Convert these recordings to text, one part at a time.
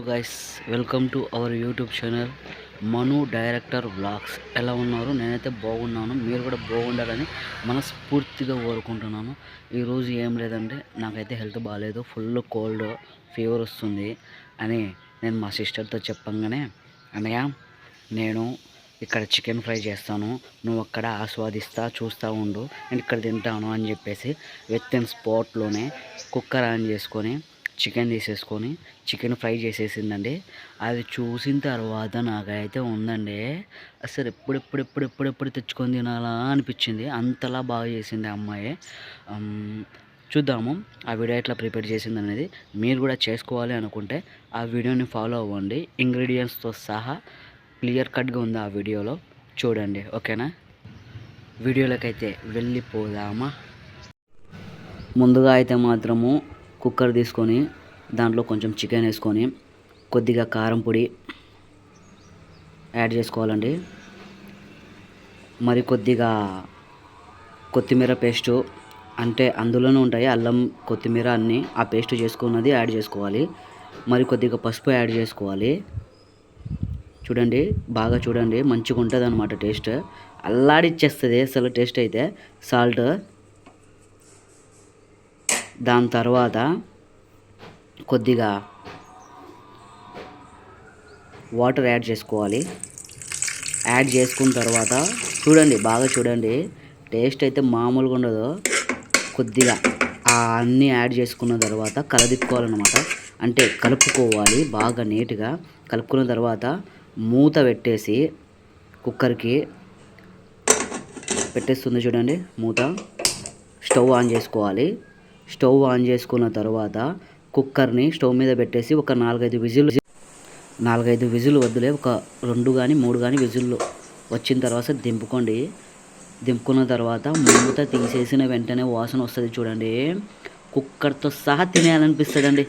Hello guys welcome to our YouTube channel Manu director vlogs ఎలా ఉన్నారు? నేనైతే బాగున్నాను. మీరు కూడా బాగుండాలని మనస్ఫూర్తిగా కోరుకుంటున్నాను. ఈరోజు ఏం లేదంటే నాకైతే హెల్త్ బాగాలేదు ఫుల్ కోల్డ్ ఫీవర్ వస్తుంది అని నేను మా సిస్టర్తో చెప్పంగానే అన్నయ్య నేను ఇక్కడ చికెన్ ఫ్రై చేస్తాను. నువ్వు అక్కడ ఆస్వాదిస్తా చూస్తూ ఉండు. నేను ఇక్కడ తింటాను అని చెప్పేసి విత్ ఇన్ స్పాట్లోనే కుక్కర్ ఆన్ చేసుకొని చికెన్ తీసేసుకొని చికెన్ ఫ్రై చేసేసిందండి. అది చూసిన తర్వాత నాకైతే ఉందండి. అసలు ఎప్పుడెప్పుడు ఎప్పుడు తెచ్చుకొని తినాలా అనిపించింది. అంతలా బాగా చేసింది ఆ అమ్మాయి. చూద్దాము ఆ వీడియో ఎట్లా ప్రిపేర్ చేసింది అనేది మీరు కూడా చేసుకోవాలి అనుకుంటే ఆ వీడియోని ఫాలో అవ్వండి. ఇంగ్రీడియంట్స్తో సహా క్లియర్ కట్గా ఉంది ఆ వీడియోలో. చూడండి ఓకేనా? వీడియోలోకైతే వెళ్ళిపోదామా? ముందుగా అయితే మాత్రము కుక్కర్ తీసుకొని దాంట్లో కొంచెం చికెన్ వేసుకొని కొద్దిగా కారం పొడి యాడ్ చేసుకోవాలండి. మరి కొద్దిగా కొత్తిమీర పేస్టు అంటే అందులోనే ఉంటాయి అల్లం కొత్తిమీర అన్నీ ఆ పేస్ట్ చేసుకున్నది యాడ్ చేసుకోవాలి. మరి కొద్దిగా పసుపు యాడ్ చేసుకోవాలి. చూడండి బాగా చూడండి మంచిగా ఉంటుంది అనమాట టేస్ట్. అల్లాడిచ్చేస్తుంది అసలు టేస్ట్ అయితే. సాల్ట్ దాని తర్వాత కొద్దిగా వాటర్ యాడ్ చేసుకోవాలి. యాడ్ చేసుకున్న తర్వాత చూడండి బాగా చూడండి. టేస్ట్ అయితే మామూలుగా ఉండదు. కొద్దిగా ఆ అన్నీ యాడ్ చేసుకున్న తర్వాత కలదిక్కోవాలన్నమాట అంటే కలుపుకోవాలి బాగా నీట్గా. కలుపుకున్న తర్వాత మూత పెట్టేసి కుక్కర్కి పెట్టేస్తుంది చూడండి మూత. స్టవ్ ఆన్ చేసుకోవాలి. స్టవ్ ఆన్ చేసుకున్న తర్వాత కుక్కర్ని స్టవ్ మీద పెట్టేసి ఒక నాలుగైదు విజిల్ నాలుగైదు విజిల్ వద్దులే ఒక రెండు కానీ మూడు కానీ విజిల్లు వచ్చిన తర్వాత దింపుకోండి. దింపుకున్న తర్వాత మూత తీసేసిన వెంటనే వాసన వస్తుంది చూడండి. కుక్కర్తో సహా తినేయాలనిపిస్తుందండి.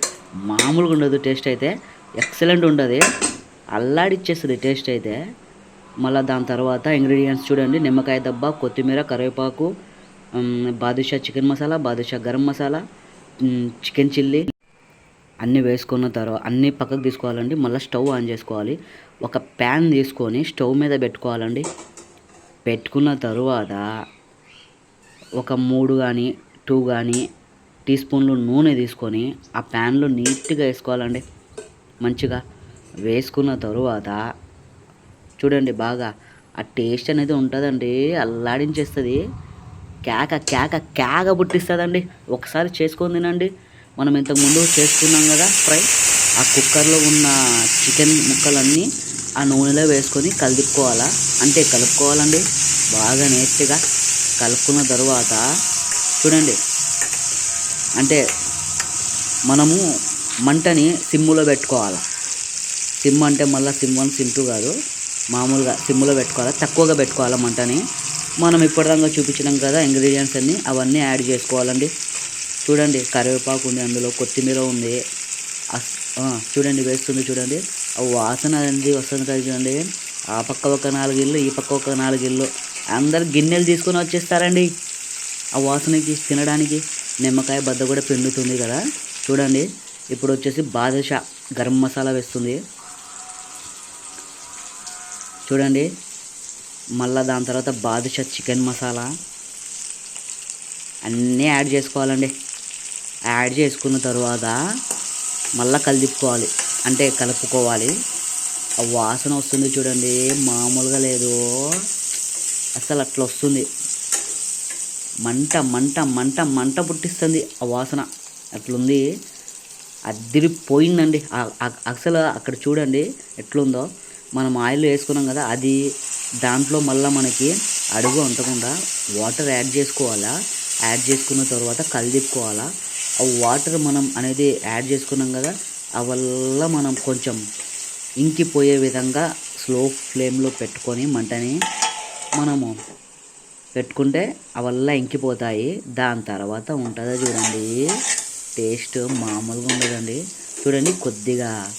మామూలుగా ఉండదు టేస్ట్ అయితే ఎక్సలెంట్ ఉంటుంది అల్లాడిచ్చేస్తుంది టేస్ట్ అయితే. మళ్ళీ దాని తర్వాత ఇంగ్రీడియంట్స్ చూడండి. నిమ్మకాయ దబ్బ కొత్తిమీర కరివేపాకు Badshah chicken masala Badshah garam masala chicken chilli అన్నీ వేసుకున్న తర్వాత అన్నీ పక్కకు తీసుకోవాలండి. మళ్ళీ స్టవ్ ఆన్ చేసుకోవాలి. ఒక ప్యాన్ తీసుకొని స్టవ్ మీద పెట్టుకోవాలండి. పెట్టుకున్న తరువాత ఒక మూడు కానీ టూ కానీ టీ స్పూన్లు నూనె తీసుకొని ఆ ప్యాన్లో నీట్గా వేసుకోవాలండి. మంచిగా వేసుకున్న తరువాత చూడండి బాగా ఆ టేస్ట్ అనేది ఉంటుందండి. అల్లాడించేస్తుంది. కేక కేక కేక పుట్టిస్తుందండి. ఒకసారి చేసుకొని తినండి. మనం ఇంతకుముందు చేసుకున్నాం కదా ఫ్రై. ఆ కుక్కర్లో ఉన్న చికెన్ ముక్కలన్నీ ఆ నూనెలో వేసుకొని కలుపుకోవాలా? అంటే కలుపుకోవాలండి. బాగా నీట్గా కలుపుకున్న తర్వాత చూడండి. అంటే మనము మంటని సిమ్ములో పెట్టుకోవాలి? సిమ్ అంటే మళ్ళీ సిమ్ వన్ సిమ్ టూ కాదు. మామూలుగా సిమ్లో పెట్టుకోవాలి? తక్కువగా పెట్టుకోవాలి మంటని? మనం ఇప్పటిదాకా చూపించినాం కదా ఇంగ్రీడియంట్స్ అన్నీ అవన్నీ యాడ్ చేసుకోవాలండి. చూడండి కరివేపాకు ఉంది అందులో కొత్తిమీర ఉంది. చూడండి వేస్తుంది చూడండి. ఆ వాసన అనేది వస్తుంది కదా చూడండి. ఆ పక్క ఒక నాలుగు ఇల్లు ఈ పక్క ఒక నాలుగు ఇల్లు. అందరు గిన్నెలు తీసుకొని వచ్చేస్తారండి. ఆ వాసనకి తినడానికి నిమ్మకాయ బద్ద కూడా పిండుతుంది కదా. చూడండి ఇప్పుడు వచ్చేసి బాదుషా గరం మసాలా వేస్తుంది. చూడండి మళ్ళీ దాని తర్వాత బాదుషా చికెన్ మసాలా అన్నీ యాడ్ చేసుకోవాలండి. యాడ్ చేసుకున్న తర్వాత మళ్ళీ కలిపుకోవాలి అంటే కలుపుకోవాలి. ఆ వాసన వస్తుంది చూడండి. మామూలుగా లేదు. అసలు అట్లా వస్తుంది. మంట మంట మంట మంట పుట్టిస్తుంది ఆ వాసన. అట్లుంది. అదిరిపోయిందండి. పోయిందండి అసలు అక్కడ చూడండి ఎట్లుందో. మనం ఆయిల్ వేసుకున్నాం కదా అది దాంట్లో మళ్ళీ మనకి అడుగు అంటకుండా వాటర్ యాడ్ చేసుకోవాలా? యాడ్ చేసుకున్న తర్వాత కలిదిప్పుకోవాలా ఆ వాటర్ మనం అనేది యాడ్ చేసుకున్నాం కదా ఆ వల్ల మనం కొంచెం ఇంకిపోయే విధంగా స్లో ఫ్లేమ్లో పెట్టుకొని మంటని మనము పెట్టుకుంటే అవల్ల ఇంకిపోతాయి. దాని తర్వాత ఉంటుందో చూడండి. టేస్ట్ మామూలుగా ఉండదండి చూడండి కొద్దిగా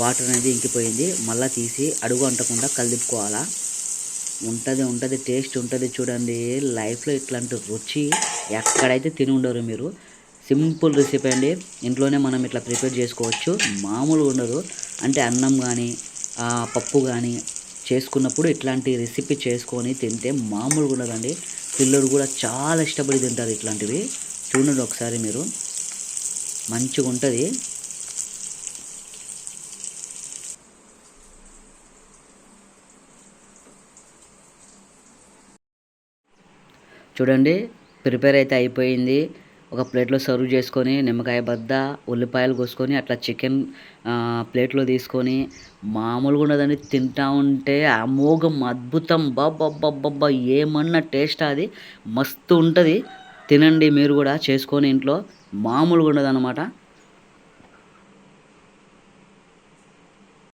వాటర్ అనేది ఇంకిపోయింది. మళ్ళీ తీసి అడుగు అంటకుండా కలిపుకోవాలా? ఉంటుంది ఉంటుంది టేస్ట్ ఉంటుంది చూడండి. లైఫ్లో ఇట్లాంటి రుచి ఎక్కడైతే తిని ఉండరు మీరు. సింపుల్ రెసిపీ అండి. ఇంట్లోనే మనం ఇట్లా ప్రిపేర్ చేసుకోవచ్చు. మామూలుగా ఉండదు. అంటే అన్నం కానీ పప్పు కానీ చేసుకున్నప్పుడు ఇట్లాంటి రెసిపీ చేసుకొని తింటే మామూలుగా ఉండదండి. పిల్లలు కూడా చాలా ఇష్టపడి తింటారు ఇట్లాంటివి. చూడండి ఒకసారి మీరు. మంచిగా ఉంటుంది చూడండి ప్రిపేర్ అయితే అయిపోయింది. ఒక ప్లేట్లో సర్వ్ చేసుకొని నిమ్మకాయ బద్ద ఉల్లిపాయలు కోసుకొని అట్లా చికెన్ ప్లేట్లో తీసుకొని మామూలుగా ఉండదని తింటా ఉంటే అమోఘం అద్భుతం. బాబ్బా ఏమన్నా టేస్ట్ అది. మస్తు ఉంటుంది. తినండి మీరు కూడా చేసుకొని ఇంట్లో. మామూలుగా ఉండదు